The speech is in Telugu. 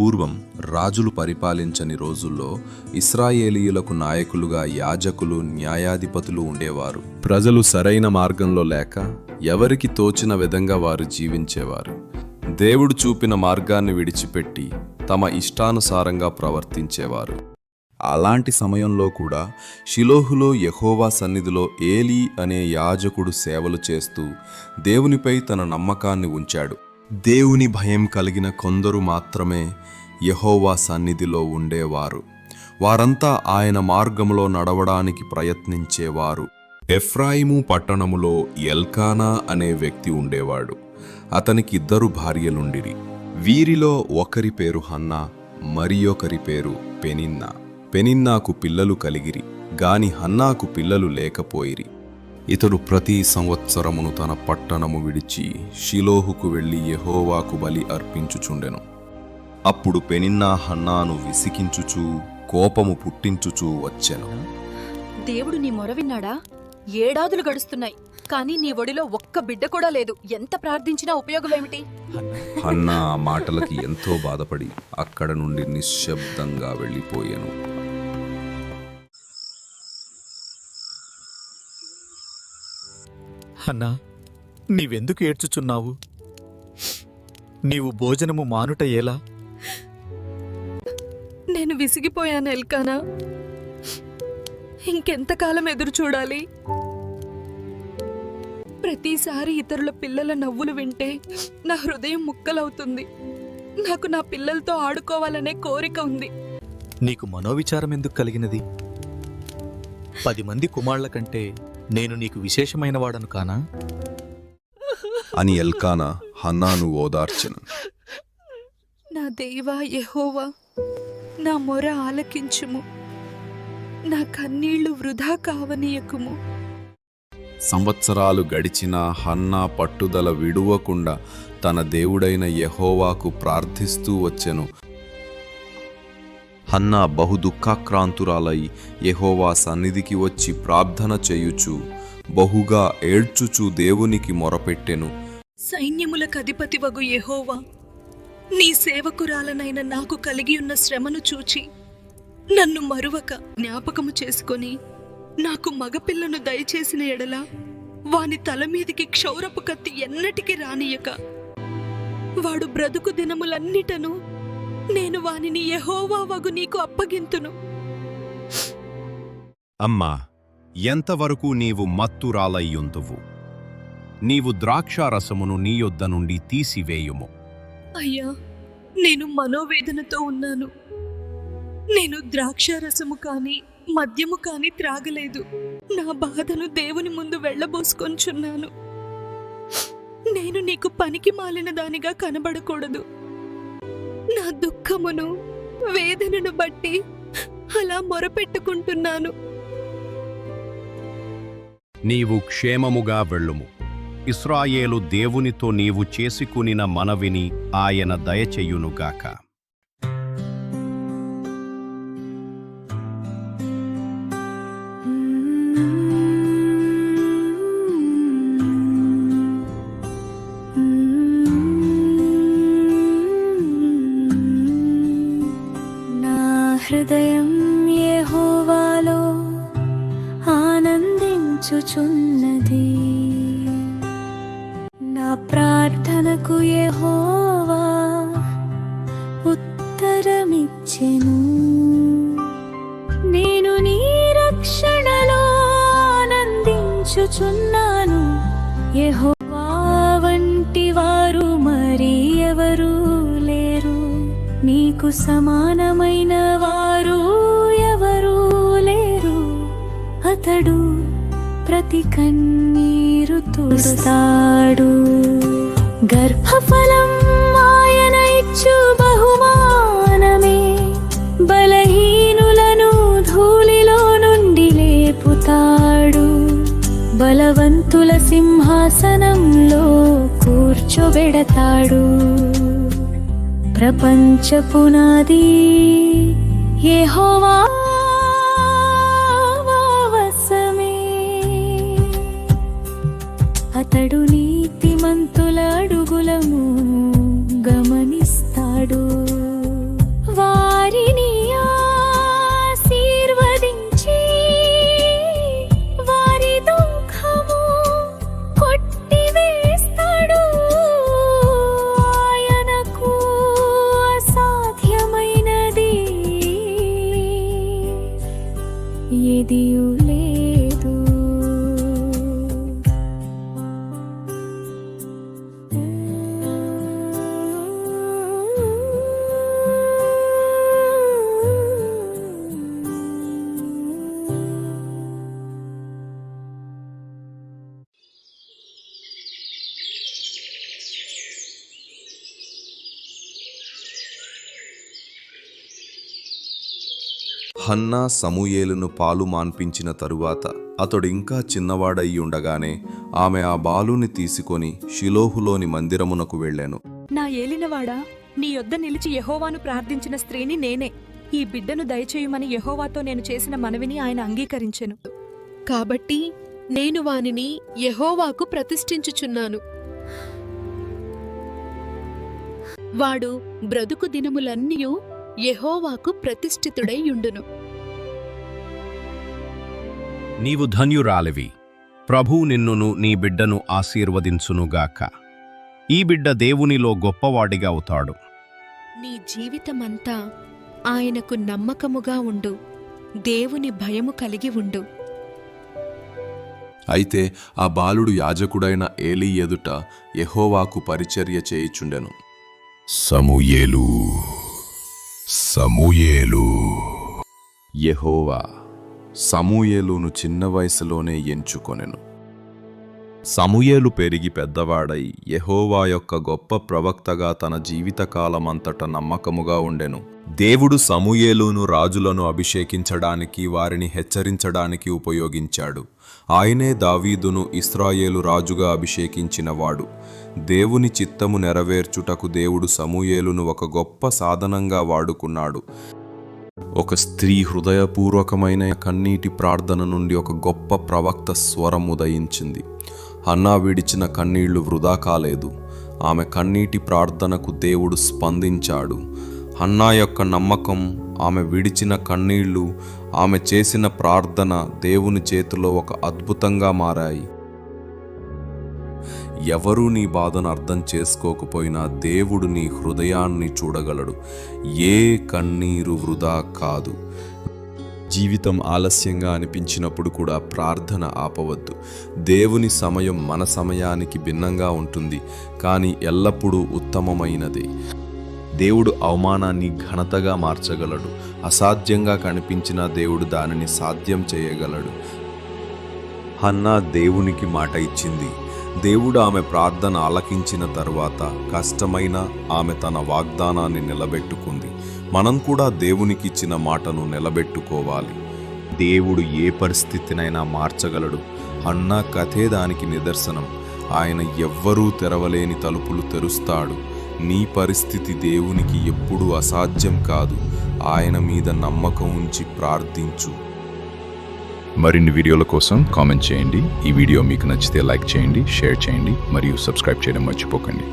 పూర్వం రాజులు పరిపాలించని రోజుల్లో ఇస్రాయేలీయులకు నాయకులుగా యాజకులు న్యాయాధిపతులు ఉండేవారు. ప్రజలు సరైన మార్గంలో లేక ఎవరికి తోచిన విధంగా వారు జీవించేవారు. దేవుడు చూపిన మార్గాన్ని విడిచిపెట్టి తమ ఇష్టానుసారంగా ప్రవర్తించేవారు. అలాంటి సమయంలో కూడా షిలోహులో యహోవా సన్నిధిలో ఏలీ అనే యాజకుడు సేవలు చేస్తూ దేవునిపై తన నమ్మకాన్ని ఉంచాడు. దేవుని భయం కలిగిన కొందరు మాత్రమే యహోవా సన్నిధిలో ఉండేవారు. వారంతా ఆయన మార్గంలో నడవడానికి ప్రయత్నించేవారు. ఎఫ్రాయిము పట్టణములో ఎల్కానా అనే వ్యక్తి ఉండేవాడు. అతనికి ఇద్దరు భార్యలుండిరి. వీరిలో ఒకరి పేరు హన్నా మరియొకరి పేరు పెనిన్నా. పెనిన్నాకు పిల్లలు కలిగిరి గాని హన్నాకు పిల్లలు లేకపోయిరి. ఇతడు ప్రతి సంవత్సరమును తన పట్టణము విడిచి షిలోహుకు వెళ్ళి యెహోవాకు బలి అర్పించుచుండెను. అప్పుడు పెనిన్నా హన్నాను విసికించుచూ కోపము పుట్టించుచూ వచ్చెను. దేవుడు నీ మొర విన్నాడా? ఏడాదులు గడుస్తున్నాయి కానీ నీ ఒడిలో ఒక్క బిడ్డ కూడా లేదు. ఎంత ప్రార్థించినా ఉపయోగమేమిటి హన్నా ఆ మాటలకి ఎంతో బాధపడి అక్కడ నుండి నిశ్శబ్దంగా వెళ్ళిపోయాను. అన్నా నీవెందుకు ఏడ్చుచున్నావు? నీవు భోజనము మానుట ఎలా నేను విసిగిపోయాను ఎల్కానా. ఇంకెంతకాలం ఎదురు చూడాలి? ప్రతిసారి ఇతరుల పిల్లల నవ్వులు వింటే నా హృదయం ముక్కలవుతుంది. నాకు నా పిల్లలతో ఆడుకోవాలనే కోరిక ఉంది. నీకు మనోవిచారం ఎందుకు కలిగినది? పది మంది కుమారుల కంటే నేను నీకు విశేషమైన వాడను కానా? అని ఎల్కానా హన్నాను ఓదార్చెను. నా దేవా యెహోవా నా మొర ఆలకించుము. నా కన్నీళ్ళు వృధా కావనీయకుము. సంవత్సరాలు గడిచినా హన్నా పట్టుదల విడువకుండా తన దేవుడైన యెహోవాకు ప్రార్థిస్తూ వచ్చెను. హన్నా బహు దుఃఖాక్రాంతురాలై యహోవా సన్నిధికి వచ్చి ప్రార్థన చేయుచు బహుగా ఏడ్చుచు దేవునికి మొరపెట్టెను. సైన్యములకు అధిపతివగు యహోవా నీ సేవకురాలనైన నాకు కలిగి ఉన్న శ్రమను చూచి నన్ను మరువక జ్ఞాపకము చేసుకొని నాకు మగపిల్లను దయచేసిన ఎడల వాని తల మీదికి క్షౌరపు కత్తి ఎన్నటికి రానియక వాడు బ్రతుకు దినములన్నిటను నేను వానిని యెహోవా వగు నీకు అప్పగింతును. అమ్మా ఎంతవరకు నీవు మత్తురాలయ్యుందువు? నీవు ద్రాక్షారసమును నీ యొద్ద నుండి తీసివేయుము. అయ్యా నేను మనోవేదనతో ఉన్నాను. నేను ద్రాక్షారసము కాని మద్యము కాని త్రాగలేదు. నా బాధను దేవుని ముందు వెళ్ళబోసుకొంచున్నాను. నేను నీకు పనికి మాలిన దానిగా కనబడకూడదు. నా దుఃఖమును వేదనను బట్టి అలా మొరపెట్టుకుంటున్నాను. నీవు క్షేమముగా వెళ్ళుము. ఇస్రాయేలు దేవునితో నీవు చేసుకునిన మనవిని ఆయన దయచెయ్యునుగాక యహోవాలో ఆనందించుచున్నది. నా ప్రార్థనకు యహోవా ఉత్తరమిచ్చెను. నేను నీ రక్షణలో ఆనందించుచున్నాను. యహోవా వంటి వారు మరి ఎవరు లేరు. నీకు సమానమైన వారు అతడు ప్రతి కన్నీరు తుడుస్తాడు గర్భఫలం ఆయన ఇచ్చు బహుమానమే. బలహీనులను ధూళిలో నుండి లేపుతాడు. బలవంతుల సింహాసనంలో కూర్చోబెడతాడు. ప్రపంచ పునాది ఏ హోవా అతడు నీతిమంతుల అడుగులము గమనిస్తాడు. హన్నా సమూయేలును పాలు మాన్పించిన తరువాత అతడు ఇంకా చిన్నవాడయి ఉండగానే ఆమె ఆ బాలుని తీసుకొని షిలోహులోని మందిరమునకు వెళ్ళాను. నా ఏలినవాడా నీ యొద్ద నిలిచి యహోవాను ప్రార్థించిన స్త్రీని నేనే. ఈ బిడ్డను దయచేయమని యహోవాతో నేను చేసిన మనవిని ఆయన అంగీకరించెను. కాబట్టి నేను వానిని యహోవాకు ప్రతిష్ఠించుచున్నాను. వాడు బ్రతుకు దినములన్నీ యెహోవాకు ప్రతిష్ఠితుడై యుండును నీవు ధన్యురాలివి. ప్రభు నిన్నును నీ బిడ్డను ఆశీర్వదించునుగాక. ఈ బిడ్డ దేవునిలో గొప్పవాడిగా అవుతాడు. నీ జీవితమంతా ఆయనకు నమ్మకముగా ఉండు. దేవుని భయము కలిగి ఉండు. అయితే ఆ బాలుడు యాజకుడైన ఏలీ ఎదుట యెహోవాకు పరిచర్య చేయుచుండెను. సమూయేలు. సమూయేలు. యెహోవా సమూయేలును చిన్న వయసులోనే ఎంచుకొనెను. సమూయేలు పెరిగి పెద్దవాడై యహోవా యొక్క గొప్ప ప్రవక్తగా తన జీవితకాలమంతట నమ్మకముగా ఉండెను. దేవుడు సమూయేలును రాజులను అభిషేకించడానికి వారిని హెచ్చరించడానికి ఉపయోగించాడు. ఆయనే దావీదును ఇస్రాయేలు రాజుగా అభిషేకించినవాడు. దేవుని చిత్తము నెరవేర్చుటకు దేవుడు సమూయేలును ఒక గొప్ప సాధనంగా వాడుకున్నాడు. ఒక స్త్రీ హృదయపూర్వకమైన కన్నీటి ప్రార్థన నుండి ఒక గొప్ప ప్రవక్త స్వరం ఉదయించింది. హన్నా విడిచిన కన్నీళ్ళు వృధా కాలేదు. ఆమె కన్నీటి ప్రార్థనకు దేవుడు స్పందించాడు. హన్నా యొక్క నమ్మకం ఆమె విడిచిన కన్నీళ్ళు ఆమె చేసిన ప్రార్థన దేవుని చేతిలో ఒక అద్భుతంగా మారాయి. ఎవరూ నీ బాధను అర్థం చేసుకోకపోయినా దేవుడు నీ హృదయాన్ని చూడగలడు. ఏ కన్నీరు వృధా కాదు. జీవితం ఆలస్యంగా అనిపించినప్పుడు కూడా ప్రార్థన ఆపవద్దు. దేవుని సమయం మన సమయానికి భిన్నంగా ఉంటుంది కానీ ఎల్లప్పుడూ ఉత్తమమైనదే. దేవుడు అవమానాన్ని ఘనతగా మార్చగలడు. అసాధ్యంగా కనిపించిన దేవుడు దానిని సాధ్యం చేయగలడు. హన్నా దేవునికి మాట ఇచ్చింది. దేవుడు ఆమె ప్రార్థన ఆలకించిన తరువాత కష్టమైన ఆమె తన వాగ్దానాన్ని నిలబెట్టుకుంది. మనం కూడా దేవునికి ఇచ్చిన మాటను నిలబెట్టుకోవాలి. దేవుడు ఏ పరిస్థితినైనా మార్చగలడు. అన్న కథే దానికి నిదర్శనం. ఆయన ఎవ్వరూ తెరవలేని తలుపులు తెరుస్తాడు. నీ పరిస్థితి దేవునికి ఎప్పుడూ అసాధ్యం కాదు. ఆయన మీద నమ్మకం ఉంచి ప్రార్థించు. మరిన్ని వీడియోల కోసం కామెంట్ చేయండి. ఈ వీడియో మీకు నచ్చితే లైక్ చేయండి షేర్ చేయండి మరియు సబ్స్క్రైబ్ చేయడం మర్చిపోకండి.